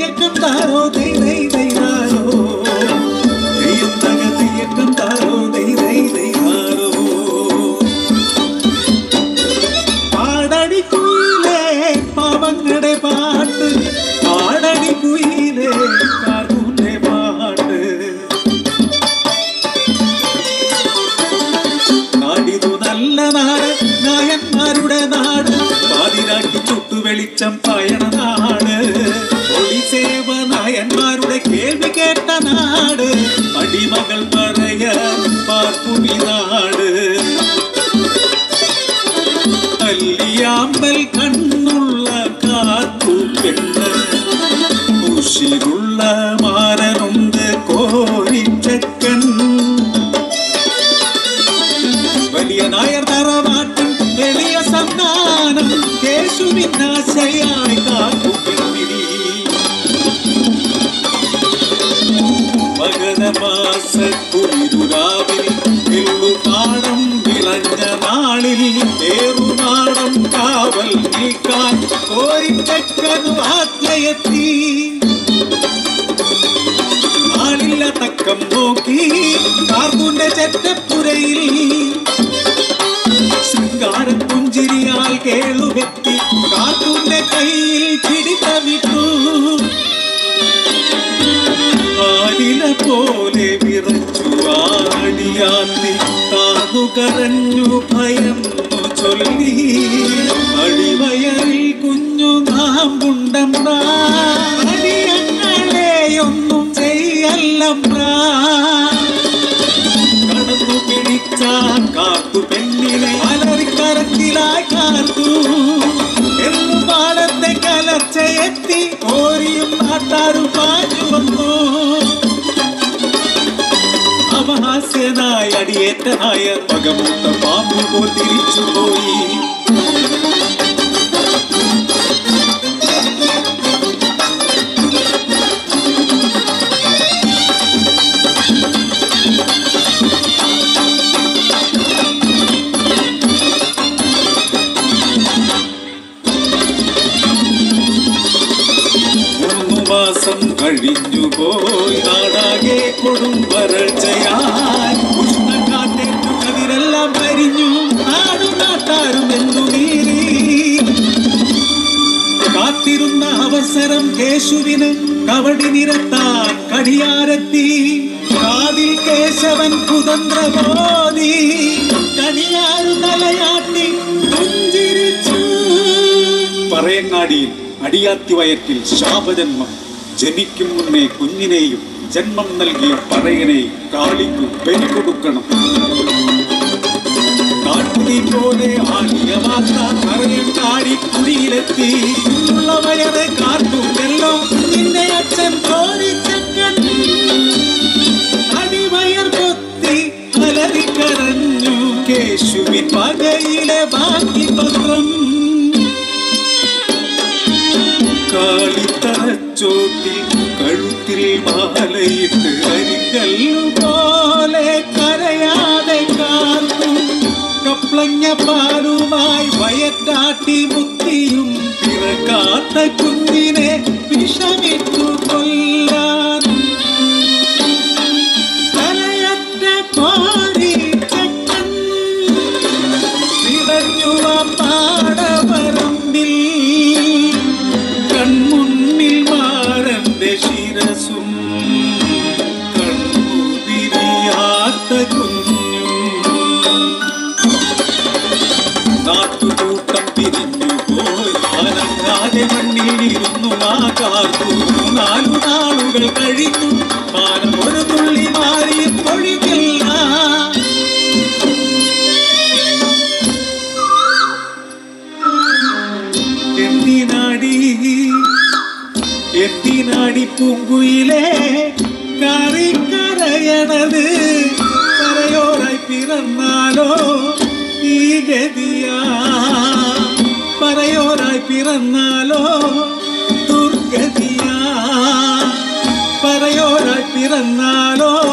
തെയ്യക്കം താരോ ദൈ ദൈ ദൈവാരോ തെയ്യത്തക തെയ്യക്കം താരോ ദൈ ദൈ പാട്ട് പാടടി കുയിലേ പാട്ട്. നാടിതു നല്ല നാട് നായന്മാരുടെ നാട് പാതിരാക്കി ചുട്ടു വെളിച്ചം പായണ കല്ലിയാമ്പൽ കണ്ണുള്ള കാത്തു പെണ്ണ്. ഉഷിരുള്ള മാരനുണ്ട് കോരിച്ചക്കൻ വലിയ നായർ തറവാട്ടും എളിയ സന്നാനം കേശുവിനാശയായി കാത്തു പെണ്ണിനി. മകരമാസ കുളിരുരാവിൽ എള്ളുപാടം വിളഞ്ഞ നാളിൽ കാവൽ നിൽക്കാൻ കോരിച്ചക്കനു ആജ്ഞയെത്തി. ആളില്ല തക്കം നോക്കി കാർഗുന്റെ ചെറ്റപ്പുരയിൽ. ശൃംഗാര പുഞ്ചിരിയാൽ കേളുവെത്തി കാർഗുന്റെ കയ്യിൽ പിടിത്ത വിട്ടു ആലില പോലെ വിറച്ചു ആടിയാത്തി താന്നു കരഞ്ഞു ഭയന്നു ചൊല്ലി അടിവയറിൽ കുഞ്ഞു നാം അടിയങ്ങളെയൊന്നും ചെയ്യല്ലമ്പ്രാ. കടന്നു പിടിച്ചാൻ കാത്തു പെണ്ണിനെ അലറിക്കരത്തിലായി കാത്തു. എല്ലുപാടത്തെ കലർച്ചയെത്തി ഓരിയും നാട്ടാരും പാഞ്ഞു. അപഹാസ്യനായ അടിയേറ്റനായ പകമൂത്ത പാമ്പു പോൽ തിരിച്ചുപോയി കഴിഞ്ഞു പോയി നാടാകെ കാത്തിരുന്ന അവസരം കേശുവിന് കവടി നിരത്താൻ കടിയാരത്തി. കാതിൽ കേശവൻ കുതന്ത്രബോധി. കടിയാരു തലയാട്ടി പുഞ്ചിരിച്ചു. പറയങ്ങാടിയിൽ അടിയാത്തി വയറ്റിൽ ശാപജന്മം. ജനിക്കും മുന്നേ കുഞ്ഞിനെയും ജന്മം നൽകിയ പറയനെ കാളിക്കു ബലി കൊടുക്കണം കാട്ടുതീ പോലെ ആടിയ വാർത്ത പറയങ്ങാടി കുടിയിലെത്തി ഉള്ള വയറ് കാട്ടുമല്ലോ നിന്റെ അച്ഛൻ കോരിച്ചക്കൻ. അടിവയർ കൊത്തി അലറിക്കരഞ്ഞു കേശുവിൻ പകയിലെ ബാക്കി പത്രം കാളിത്തറച്ചോട്ടിൽ കഴുത്തിൽ മാലയിട്ട് അരികല്ലു പോലെ കരയാതെ കാത്തു. കപ്ലങ്ങ പാലുമായി വയറ്റാട്ടി മുത്തിയും కాట కుందినే విషమిట్టు కొల్లా. കാർത്തു നാലു നാളുകൾ കഴിഞ്ഞു. മാനം ഒരു തുള്ളി മാറി പൊഴിക്കില്ല എത്തിനാടി എന്തിനാടി പൂങ്കുയിലേ കരയണത് പറയോറായി പിറന്നാലോ ഈ ഗതിയാ. പറയോറായി പിറന്നാലോ ദുർഗതിയാ പറയോറായി പിറന്നാലോ